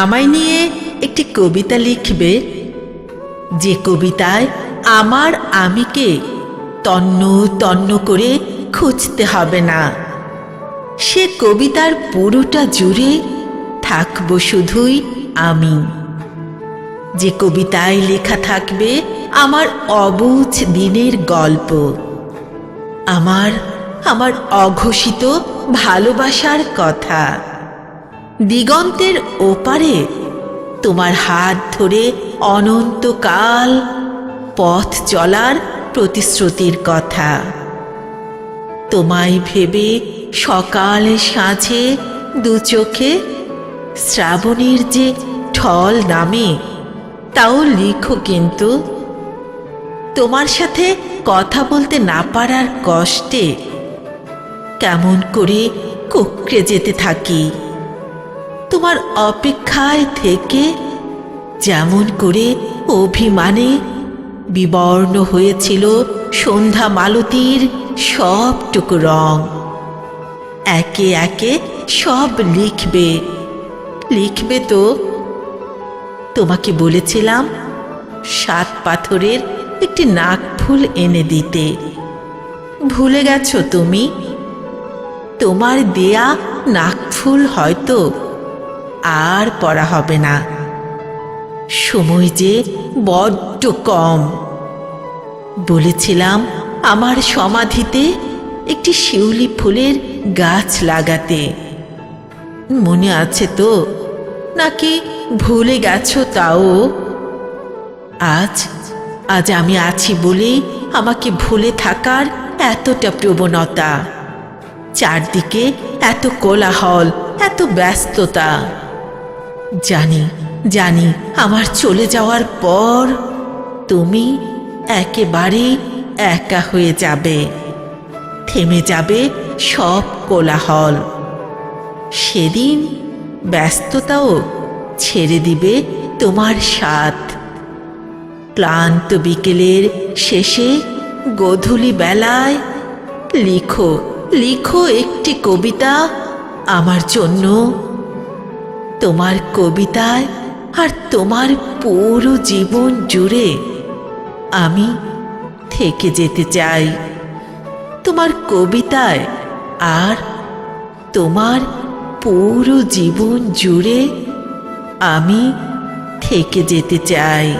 আমায় নিয়ে একটি কবিতা লিখবে। যে কবিতায় আমার আমিকে তন্ন তন্ন করে খুঁজতে হবে না। সে কবিতার পুরোটা জুড়ে থাকব শুধুই আমি। যে কবিতায় লেখা থাকবে আমার অবুঝ দিনের গল্প। আমার আমার অঘোষিত ভালোবাসার কথা। দিগন্তের ওপারে। তোমার হাত ধরে অনন্তকাল পথ চলার প্রতিশ্রুতির কথা। তোমায় ভেবে সকাল সাঁঝে দু চোখে শ্রাবণীর যে ঠল নামে, তাও লিখো কিন্তু। তোমার সাথে কথা বলতে না পারার কষ্টে কেমন করে কুকড়ে যেতে থাকি? তোমার অপেক্ষায় থেকে যেমন করে অভিমানে বিবর্ণ হয়েছিল সন্ধ্যা মালতীর সবটুকু রং। একে একে সব লিখবে। লিখবে তো, তোমাকে বলেছিলাম, সাত পাথরের একটি নাকফুল এনে দিতে। ভুলে গেছো তুমি? তোমার দেয়া নাকফুল হয়তো আর পড়া হবে না। সময় যে বড্ড কম। বলেছিলাম আমার সমাধিতে একটি শিউলি ফুলের গাছ লাগাতে। মনে আছে তো? নাকি ভুলে গেছো তাও? আজ আজ আমি আছি বলেই আমাকে ভুলে থাকার এতটা প্রবণতা। চারদিকে এত কোলাহল, এত ব্যস্ততা। জানি জানি, আমার চলে যাওয়ার পর তুমি একেবারে একা হয়ে যাবে। থেমে যাবে সব কোলাহল। সেদিন ব্যস্ততাও ছেড়ে দিবে তোমার সাথ ক্লান্ত বিকেলের শেষে গধূলি বেলায় লিখো লিখো একটি কবিতা আমার জন্য। তোমার কবিতায় আর তোমার পুরো জীবন জুড়ে আমি থেকে যেতে চাই। তোমার কবিতায় আর তোমার পুরো জীবন জুড়ে আমি থেকে যেতে চাই।